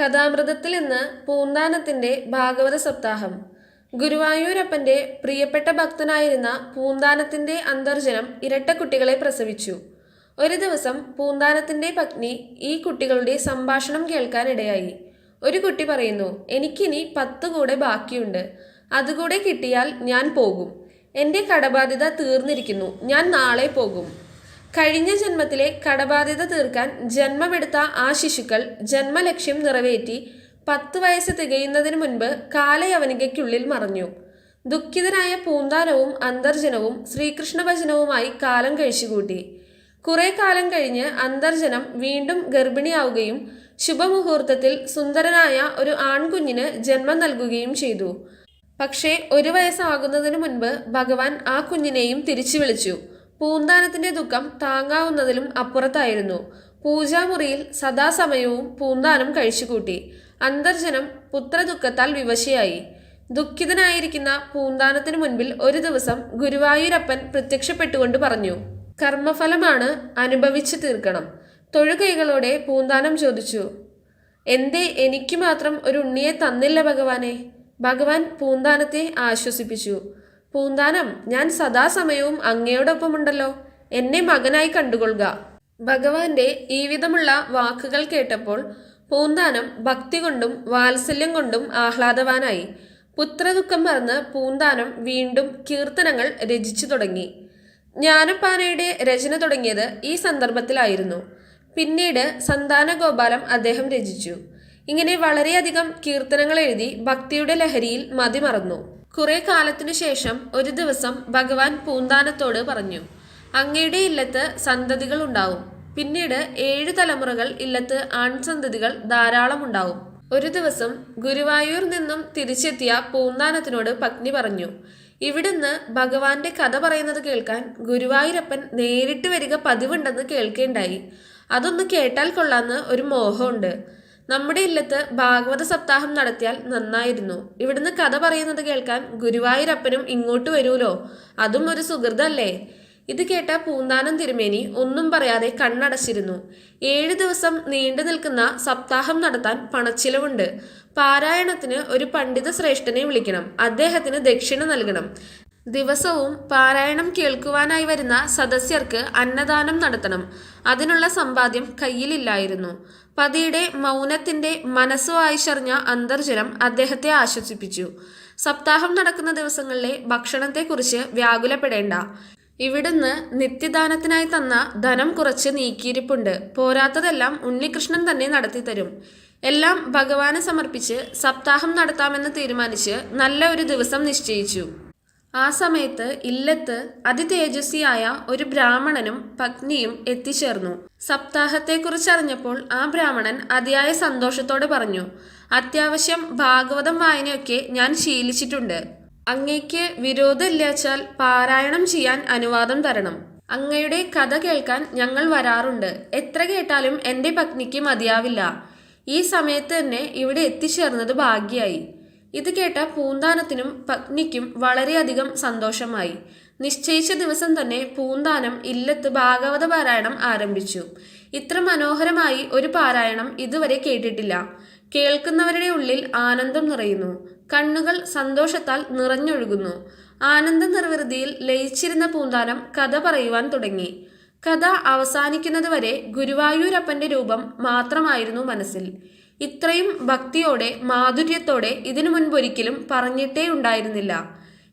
കഥാമൃതത്തിൽ ഇന്ന് പൂന്താനത്തിന്റെ ഭാഗവത സപ്താഹം. ഗുരുവായൂരപ്പന്റെ പ്രിയപ്പെട്ട ഭക്തനായിരുന്ന പൂന്താനത്തിന്റെ അന്തർജനം ഇരട്ട കുട്ടികളെ പ്രസവിച്ചു. ഒരു ദിവസം പൂന്താനത്തിന്റെ പത്നി ഈ കുട്ടികളുടെ സംഭാഷണം കേൾക്കാനിടയായി ഒരു കുട്ടി പറയുന്നു എനിക്കിനി പത്ത് കൂടെ ബാക്കിയുണ്ട്. അതുകൂടെ കിട്ടിയാൽ ഞാൻ പോകും. എന്റെ കടബാധ്യത തീർന്നിരിക്കുന്നു. ഞാൻ നാളെ പോകും. കഴിഞ്ഞ ജന്മത്തിലെ കടബാധ്യത തീർക്കാൻ ജന്മമെടുത്ത ആ ശിശുക്കൾ ജന്മലക്ഷ്യം നിറവേറ്റി പത്ത് വയസ്സ് തികയുന്നതിന് മുൻപ് കാലയവനികയ്ക്കുള്ളിൽ മറഞ്ഞു. ദുഃഖിതനായ പൂന്താനവും അന്തർജനവും ശ്രീകൃഷ്ണ ഭജനവുമായി കാലം കഴിച്ചുകൂട്ടി. കുറെ കാലം കഴിഞ്ഞ് അന്തർജനം വീണ്ടും ഗർഭിണിയാവുകയും ശുഭമുഹൂർത്തത്തിൽ സുന്ദരനായ ഒരു ആൺകുഞ്ഞിന് ജന്മം നൽകുകയും ചെയ്തു. പക്ഷേ ഒരു വയസ്സാകുന്നതിന് മുൻപ് ഭഗവാൻ ആ കുഞ്ഞിനെയും തിരിച്ചു വിളിച്ചു. പൂന്താനത്തിന്റെ ദുഃഖം താങ്ങാവുന്നതിലും അപ്പുറത്തായിരുന്നു. പൂജാമുറിയിൽ സദാസമയവും പൂന്താനം കഴിച്ചുകൂട്ടി. അന്തർജനം പുത്രദുഃഖത്താൽ വിവശയായി. ദുഃഖിതനായിരിക്കുന്ന പൂന്താനത്തിനു മുൻപിൽ ഒരു ദിവസം ഗുരുവായൂരപ്പൻ പ്രത്യക്ഷപ്പെട്ടുകൊണ്ട് പറഞ്ഞു കർമ്മഫലമാണ് അനുഭവിച്ചു തീർക്കണം. തൊഴുകൈകളോടെ പൂന്താനം ചോദിച്ചു എന്തേ എനിക്ക് മാത്രം ഒരു ഉണ്ണിയെ തന്നില്ല ഭഗവാനെ? ഭഗവാൻ പൂന്താനത്തെ ആശ്വസിപ്പിച്ചു പൂന്താനം ഞാൻ സദാസമയവും അങ്ങയോടൊപ്പമുണ്ടല്ലോ. എന്നെ മകനായി കണ്ടുകൊള്ളുക. ഭഗവാന്റെ ഈ വിധമുള്ള വാക്കുകൾ കേട്ടപ്പോൾ പൂന്താനം ഭക്തി കൊണ്ടും വാത്സല്യം കൊണ്ടും ആഹ്ലാദവാനായി. പുത്രദുഃഖം മറന്ന് പൂന്താനം വീണ്ടും കീർത്തനങ്ങൾ രചിച്ചു തുടങ്ങി. ജ്ഞാനപ്പാനയുടെ രചന തുടങ്ങിയത് ഈ സന്ദർഭത്തിലായിരുന്നു. പിന്നീട് സന്താനഗോപാലം അദ്ദേഹം രചിച്ചു. ഇങ്ങനെ വളരെയധികം കീർത്തനങ്ങൾ എഴുതി ഭക്തിയുടെ ലഹരിയിൽ മതിമറന്നു. കുറെ കാലത്തിനു ശേഷം ഒരു ദിവസം ഭഗവാൻ പൂന്താനത്തോട് പറഞ്ഞു അങ്ങയുടെ ഇല്ലത്ത് സന്തതികൾ ഉണ്ടാവും. പിന്നീട് ഏഴ് തലമുറകൾ ഇല്ലത്ത് ആൺസന്തതികൾ ധാരാളം ഉണ്ടാവും. ഒരു ദിവസം ഗുരുവായൂർ നിന്നും തിരിച്ചെത്തിയ പൂന്താനത്തിനോട് പത്നി പറഞ്ഞു ഇവിടുന്ന് ഭഗവാന്റെ കഥ പറയുന്നത് കേൾക്കാൻ ഗുരുവായൂരപ്പൻ നേരിട്ട് വരിക പതിവുണ്ടെന്ന് കേൾക്കേണ്ടായി. അതൊന്ന് കേട്ടാൽ കൊള്ളാന്ന് ഒരു മോഹമുണ്ട്. നമ്മുടെ ഇല്ലത്ത് ഭാഗവത സപ്താഹം നടത്തിയാൽ നന്നായിരുന്നു. ഇവിടുന്ന് കഥ പറയുന്നത് കേൾക്കാൻ ഗുരുവായൂരപ്പനും ഇങ്ങോട്ട് വരൂലോ? അതും ഒരു സുഹൃതല്ലേ? ഇത് കേട്ട പൂന്താനം തിരുമേനി ഒന്നും പറയാതെ കണ്ണടച്ചിരുന്നു. ഏഴു ദിവസം നീണ്ടു നിൽക്കുന്ന സപ്താഹം നടത്താൻ പണച്ചിലവുണ്ട്. പാരായണത്തിന് ഒരു പണ്ഡിത ശ്രേഷ്ഠനെ വിളിക്കണം. അദ്ദേഹത്തിന് ദക്ഷിണ നൽകണം. ദിവസവും പാരായണം കേൾക്കുവാനായി വരുന്ന സദസ്യർക്ക് അന്നദാനം നടത്തണം. അതിനുള്ള സമ്പാദ്യം കയ്യിലില്ലായിരുന്നു. പതിയുടെ മൗനത്തിന്റെ മനസ്സു ആയിച്ചറിഞ്ഞ അന്തർജനം അദ്ദേഹത്തെ ആശ്വസിപ്പിച്ചു. സപ്താഹം നടക്കുന്ന ദിവസങ്ങളിലെ ഭക്ഷണത്തെക്കുറിച്ച് വ്യാകുലപ്പെടേണ്ട. ഇവിടുന്ന് നിത്യദാനത്തിനായി തന്ന ധനം കുറച്ച് നീക്കിയിരിപ്പുണ്ട്. പോരാത്തതെല്ലാം ഉണ്ണികൃഷ്ണൻ തന്നെ നടത്തിത്തരും. എല്ലാം ഭഗവാന് സമർപ്പിച്ച് സപ്താഹം നടത്താമെന്ന് തീരുമാനിച്ച് നല്ല ഒരു ദിവസം നിശ്ചയിച്ചു. ആ സമയത്ത് ഇല്ലത്ത് അതിതേജസ്വിയായ ഒരു ബ്രാഹ്മണനും പത്നിയും എത്തിച്ചേർന്നു. സപ്താഹത്തെക്കുറിച്ചറിഞ്ഞപ്പോൾ ആ ബ്രാഹ്മണൻ അതിയായ സന്തോഷത്തോടെ പറഞ്ഞു അത്യാവശ്യം ഭാഗവതം വായനയൊക്കെ ഞാൻ ശീലിച്ചിട്ടുണ്ട്. അങ്ങയ്ക്ക് വിരോധമില്ലാച്ചാൽ പാരായണം ചെയ്യാൻ അനുവാദം തരണം. അങ്ങയുടെ കഥ കേൾക്കാൻ ഞങ്ങൾ വരാറുണ്ട്. എത്ര കേട്ടാലും എന്റെ പത്നിക്ക് മതിയാവില്ല. ഈ സമയത്ത് തന്നെ ഇവിടെ എത്തിച്ചേർന്നത് ഭാഗ്യായി. ഇത് കേട്ട പൂന്താനത്തിനും പത്നിക്കും വളരെയധികം സന്തോഷമായി. നിശ്ചയിച്ച ദിവസം തന്നെ പൂന്താനം ഇല്ലത്ത് ഭാഗവത പാരായണം ആരംഭിച്ചു. ഇത്ര മനോഹരമായി ഒരു പാരായണം ഇതുവരെ കേട്ടിട്ടില്ല. കേൾക്കുന്നവരുടെ ഉള്ളിൽ ആനന്ദം നിറയുന്നു. കണ്ണുകൾ സന്തോഷത്താൽ നിറഞ്ഞൊഴുകുന്നു. ആനന്ദ നിർവൃതിയിൽ ലയിച്ചിരുന്ന പൂന്താനം കഥ പറയുവാൻ തുടങ്ങി. കഥ അവസാനിക്കുന്നതുവരെ ഗുരുവായൂരപ്പന്റെ രൂപം മാത്രമായിരുന്നു മനസ്സിൽ. ഇത്രയും ഭക്തിയോടെ മാധുര്യത്തോടെ ഇതിനു മുൻപൊരിക്കലും പറഞ്ഞിട്ടേ ഉണ്ടായിരുന്നില്ല.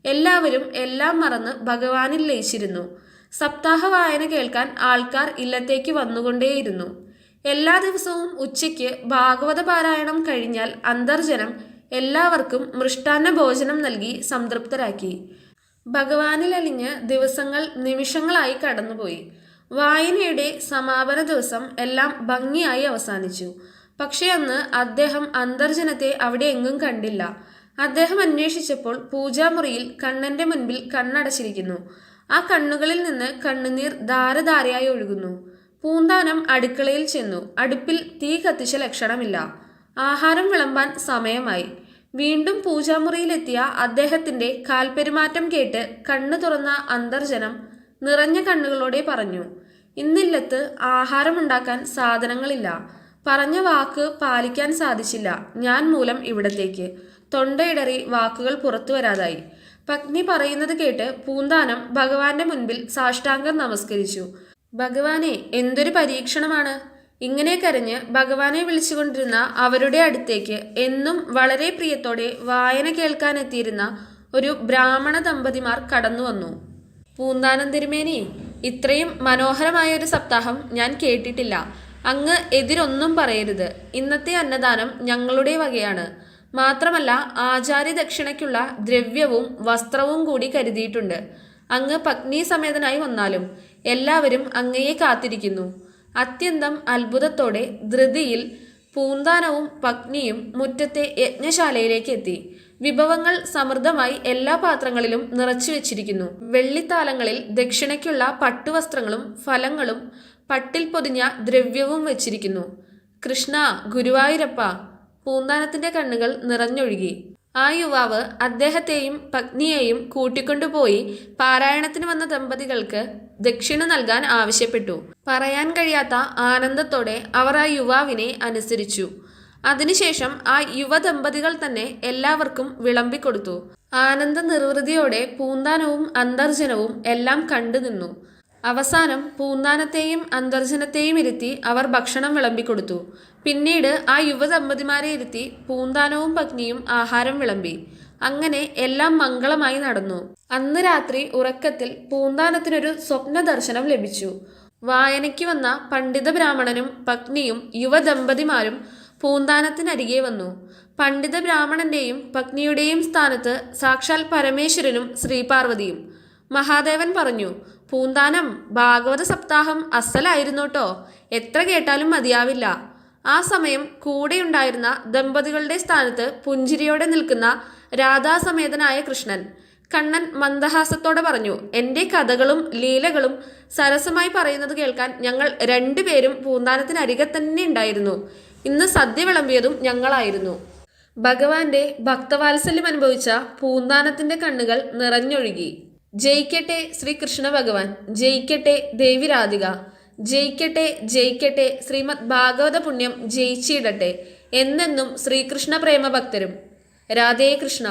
എല്ലാവരും എല്ലാം മറന്ന് ഭഗവാനിൽ ലയിച്ചിരുന്നു. സപ്താഹ വായന കേൾക്കാൻ ആൾക്കാർ ഇല്ലത്തേക്ക് വന്നുകൊണ്ടേയിരുന്നു. എല്ലാ ദിവസവും ഉച്ചയ്ക്ക് ഭാഗവത പാരായണം കഴിഞ്ഞാൽ അന്തർജനം എല്ലാവർക്കും മൃഷ്ടാന്ന ഭോജനം നൽകി സംതൃപ്തരാക്കി. ഭഗവാനിൽ അലിഞ്ഞ് ദിവസങ്ങൾ നിമിഷങ്ങളായി കടന്നുപോയി. വായനയുടെ സമാപന ദിവസം എല്ലാം ഭംഗിയായി അവസാനിച്ചു. പക്ഷേ അന്ന് അദ്ദേഹം അന്തർജനത്തെ അവിടെ എങ്ങും കണ്ടില്ല. അദ്ദേഹം അന്വേഷിച്ചപ്പോൾ പൂജാമുറിയിൽ കണ്ണന്റെ മുൻപിൽ കണ്ണടച്ചിരിക്കുന്നു. ആ കണ്ണുകളിൽ നിന്ന് കണ്ണുനീർ ധാരധാരയായി ഒഴുകുന്നു. പൂന്താനം അടുക്കളയിൽ ചെന്നു. അടുപ്പിൽ തീ കത്തിച്ച ലക്ഷണമില്ല. ആഹാരം വിളമ്പാൻ സമയമായി. വീണ്ടും പൂജാമുറിയിലെത്തിയ അദ്ദേഹത്തിന്റെ കാൽപെരുമാറ്റം കേട്ട് കണ്ണു തുറന്ന അന്തർജനം നിറഞ്ഞ കണ്ണുകളോടെ പറഞ്ഞു ഇന്നില്ലത്ത് ആഹാരമുണ്ടാക്കാൻ സാധനങ്ങളില്ല. പറഞ്ഞ വാക്ക് പാലിക്കാൻ സാധിച്ചില്ല. ഞാൻ മൂലം ഇവിടത്തേക്ക്. തൊണ്ടയിടറി വാക്കുകൾ പുറത്തു വരാതായി. പത്നി പറയുന്നത് കേട്ട് പൂന്താനം ഭഗവാന്റെ മുൻപിൽ സാഷ്ടാംഗം നമസ്കരിച്ചു. ഭഗവാനെ എന്തൊരു പരീക്ഷണമാണ്. ഇങ്ങനെ കരഞ്ഞ് ഭഗവാനെ വിളിച്ചുകൊണ്ടിരുന്ന അവരുടെ അടുത്തേക്ക് എന്നും വളരെ പ്രിയത്തോടെ വായന കേൾക്കാനെത്തിയിരുന്ന ഒരു ബ്രാഹ്മണ ദമ്പതിമാർ കടന്നു വന്നു. പൂന്താനം തിരുമേനി ഇത്രയും മനോഹരമായ ഒരു സപ്താഹം ഞാൻ കേട്ടിട്ടില്ല. അങ്ങ് എതിരൊന്നും പറയരുത്. ഇന്നത്തെ അന്നദാനം ഞങ്ങളുടെ വകയാണ്. മാത്രമല്ല ആചാര്യ ദക്ഷിണയ്ക്കുള്ള ദ്രവ്യവും വസ്ത്രവും കൂടി കരുതിയിട്ടുണ്ട്. അങ്ങ് പത്നി സമേതനായി വന്നാലും എല്ലാവരും അങ്ങയെ കാത്തിരിക്കുന്നു. അത്യന്തം അത്ഭുതത്തോടെ ധൃതിയിൽ പൂന്താനവും പത്നിയും മുറ്റത്തെ യജ്ഞശാലയിലേക്ക് എത്തി. വിഭവങ്ങൾ സമൃദ്ധമായി എല്ലാ പാത്രങ്ങളിലും നിറച്ചു വെച്ചിരിക്കുന്നു വെള്ളിത്താലങ്ങളിൽ ദക്ഷിണയ്ക്കുള്ള പട്ടുവസ്ത്രങ്ങളും ഫലങ്ങളും പട്ടിൽ പൊതിഞ്ഞ ദ്രവ്യവും വെച്ചിരിക്കുന്നു. കൃഷ്ണ ഗുരുവായൂരപ്പ പൂന്താനത്തിന്റെ കണ്ണുകൾ നിറഞ്ഞൊഴുകി. ആ യുവാവ് അദ്ദേഹത്തെയും പത്നിയെയും കൂട്ടിക്കൊണ്ടുപോയി പാരായണത്തിന് വന്ന ദമ്പതികൾക്ക് ദക്ഷിണ നൽകാൻ ആവശ്യപ്പെട്ടു. പറയാൻ കഴിയാത്ത ആനന്ദത്തോടെ അവർ ആ യുവാവിനെ അനുസരിച്ചു. അതിനുശേഷം ആ യുവദമ്പതികൾ തന്നെ എല്ലാവർക്കും വിളമ്പിക്കൊടുത്തു. ആനന്ദ നിർവൃതിയോടെ പൂന്താനവും അന്തർജനവും എല്ലാം കണ്ടു നിന്നു അവസാനം പൂന്താനത്തെയും അന്തർജനത്തെയും ഇരുത്തി അവർ ഭക്ഷണം വിളമ്പിക്കൊടുത്തു. പിന്നീട് ആ യുവദമ്പതിമാരെ ഇരുത്തി പൂന്താനവും പത്നിയും ആഹാരം വിളമ്പി. അങ്ങനെ എല്ലാം മംഗളമായി നടന്നു. അന്ന് രാത്രി ഉറക്കത്തിൽ പൂന്താനത്തിനൊരു സ്വപ്ന ദർശനം ലഭിച്ചു. വായനയ്ക്ക് വന്ന പണ്ഡിത ബ്രാഹ്മണനും പത്നിയും യുവദമ്പതിമാരും പൂന്താനത്തിനരികെ വന്നു. പണ്ഡിത ബ്രാഹ്മണന്റെയും പത്നിയുടെയും സ്ഥാനത്ത് സാക്ഷാൽ പരമേശ്വരനും ശ്രീപാർവതിയും. മഹാദേവൻ പറഞ്ഞു പൂന്താനം ഭാഗവത സപ്താഹം അസലായിരുന്നു കേട്ടോ എത്ര കേട്ടാലും മതിയാവില്ല. ആ സമയം കൂടെയുണ്ടായിരുന്ന ദമ്പതികളുടെ സ്ഥാനത്ത് പുഞ്ചിരിയോടെ നിൽക്കുന്ന രാധാസമേതനായ കൃഷ്ണൻ. കണ്ണൻ മന്ദഹാസത്തോടെ പറഞ്ഞു എന്റെ കഥകളും ലീലകളും സരസമായി പറയുന്നത് കേൾക്കാൻ ഞങ്ങൾ രണ്ടുപേരും പൂന്താനത്തിനരികെ തന്നെ ഉണ്ടായിരുന്നു. ഇന്ന് സദ്യ വിളമ്പിയതും ഞങ്ങളായിരുന്നു. ഭഗവാന്റെ ഭക്തവാത്സല്യം അനുഭവിച്ച പൂന്താനത്തിന്റെ കണ്ണുകൾ നിറഞ്ഞൊഴുകി. ജയിക്കട്ടെ ശ്രീകൃഷ്ണ ഭഗവാൻ ജയിക്കട്ടെ ദേവി രാധിക ജയിക്കട്ടെ ജയിക്കട്ടെ ശ്രീമദ് ഭാഗവത പുണ്യം ജയിച്ചിടട്ടെ എന്നെന്നും ശ്രീകൃഷ്ണ പ്രേമഭക്തരും. രാധേ കൃഷ്ണ.